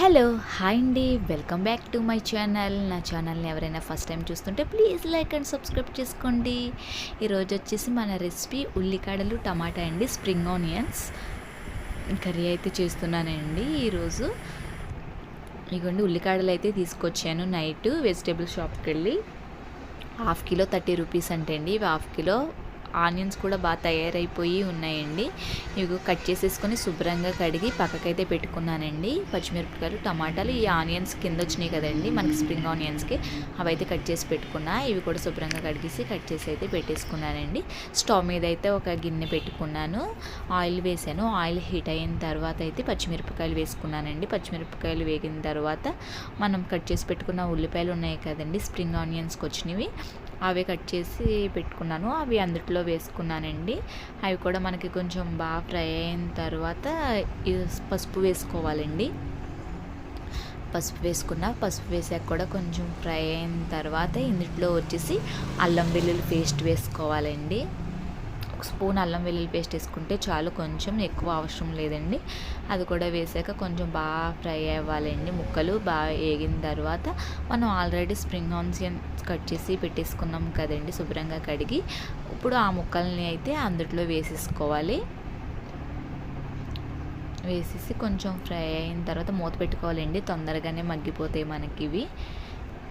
Hello hi అండి. Welcome back to my channel. నా ఛానల్ని ఎవరైనా ఫస్ట్ టైం చూస్తుంటే ప్లీజ్ లైక్ అండ్ సబ్స్క్రైబ్ చేసుకోండి. ఈరోజు వచ్చేసి మన రెసిపీ ఉల్లికాడలు టమాటా అండి స్ప్రింగ్ ఆనియన్స్ కర్రీ అయితే చేస్తున్నానండి. ఈరోజు ఇగోండి ఉల్లికాడలు అయితే తీసుకొచ్చాను. నైట్ వెజిటేబుల్ షాప్కి వెళ్ళి హాఫ్ కిలో థర్టీ రూపీస్ అంటే అండి ఇవి హాఫ్ కిలో ఆనియన్స్ కూడా బాగా తయారైపోయి ఉన్నాయండి. ఇవి కట్ చేసేసుకొని శుభ్రంగా కడిగి పక్కకైతే పెట్టుకున్నానండి. పచ్చిమిరపకాయలు టమాటాలు ఈ ఆనియన్స్ కింద వచ్చినాయి కదండి మనకి స్ప్రింగ్ ఆనియన్స్కి. అవైతే కట్ చేసి పెట్టుకున్నా. ఇవి కూడా శుభ్రంగా కడిగేసి కట్ చేసి అయితే పెట్టేసుకున్నానండి. స్టవ్ మీద అయితే ఒక గిన్నె పెట్టుకున్నాను. ఆయిల్ వేసాను. ఆయిల్ హీట్ అయిన తర్వాత అయితే పచ్చిమిరపకాయలు వేసుకున్నానండి. పచ్చిమిరపకాయలు వేగిన తర్వాత మనం కట్ చేసి పెట్టుకున్న ఉల్లిపాయలు ఉన్నాయి కదండి స్ప్రింగ్ ఆనియన్స్కి వచ్చినవి. అవి కట్ చేసి పెట్టుకున్నాను. అవి అందుట్లో వేసుకున్నానండి. అవి కూడా మనకి కొంచెం బాగా ఫ్రై అయిన తర్వాత పసుపు వేసుకోవాలండి. పసుపు వేసుకున్న పసుపు వేసాక కూడా కొంచెం ఫ్రై అయిన తర్వాత ఇందులో వచ్చేసి అల్లం వెల్లుల్లి పేస్ట్ వేసుకోవాలండి. ఒక స్పూన్ అల్లం వెల్లుల్లి పేస్ట్ వేసుకుంటే చాలు కొంచెం ఎక్కువ అవసరం లేదండి. అది కూడా వేసాక కొంచెం బాగా ఫ్రై అవ్వాలండి. ముక్కలు బాగా వేగిన తర్వాత మనం ఆల్రెడీ స్ప్రింగ్ ఆనియన్స్ కట్ చేసి పెట్టేసుకున్నాం కదండి శుభ్రంగా కడిగి. ఇప్పుడు ఆ ముక్కల్ని అయితే అందుట్లో వేసేసుకోవాలి. వేసేసి కొంచెం ఫ్రై అయిన తర్వాత మూత పెట్టుకోవాలండి. తొందరగానే మగ్గిపోతాయి మనకి ఇవి.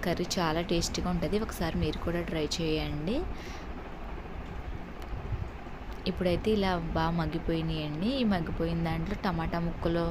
కర్రీ చాలా టేస్టీగా ఉంటుంది. ఒకసారి మీరు కూడా ట్రై చేయండి. ఇప్పుడైతే ఇలా బాగా మగ్గిపోయినాయండి. ఈ మగ్గిపోయిన దాంట్లో టమాటా ముక్కలు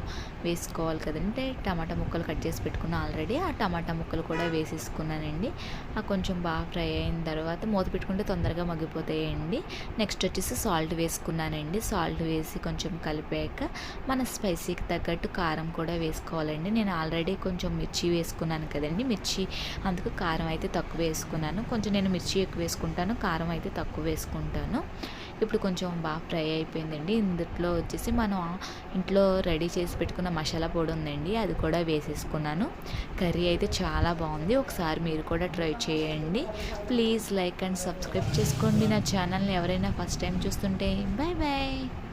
వేసుకోవాలి కదంటే టమాటా ముక్కలు కట్ చేసి పెట్టుకున్న ఆల్రెడీ. ఆ టమాటా ముక్కలు కూడా వేసేసుకున్నానండి. ఆ కొంచెం బాగా ఫ్రై అయిన తర్వాత మూత పెట్టుకుంటే తొందరగా మగ్గిపోతాయండి. నెక్స్ట్ వచ్చేసి సాల్ట్ వేసుకున్నానండి. సాల్ట్ వేసి కొంచెం కలిపాక మన స్పైసీకి తగ్గట్టు కారం కూడా వేసుకోవాలండి. నేను ఆల్రెడీ కొంచెం మిర్చి వేసుకున్నాను కదండి. మిర్చి అందుకు కారం అయితే తక్కువ వేసుకున్నాను. కొంచెం నేను మిర్చి ఎక్కువ వేసుకుంటాను. కారం అయితే తక్కువ వేసుకుంటాను. ఇప్పుడు కొంచెం బాగా ఫ్రై అయిపోయిందండి. ఇందులో వచ్చేసి మనం ఇంట్లో రెడీ చేసి పెట్టుకున్న మసాలా పొడి ఉందండి. అది కూడా వేసేసుకున్నాను. కర్రీ అయితే చాలా బాగుంది. ఒకసారి మీరు కూడా ట్రై చేయండి. ప్లీజ్ లైక్ అండ్ సబ్స్క్రైబ్ చేసుకోండి నా ఛానల్ని. ఎవరైనా ఫస్ట్ టైం చూస్తుంటే బాయ్ బాయ్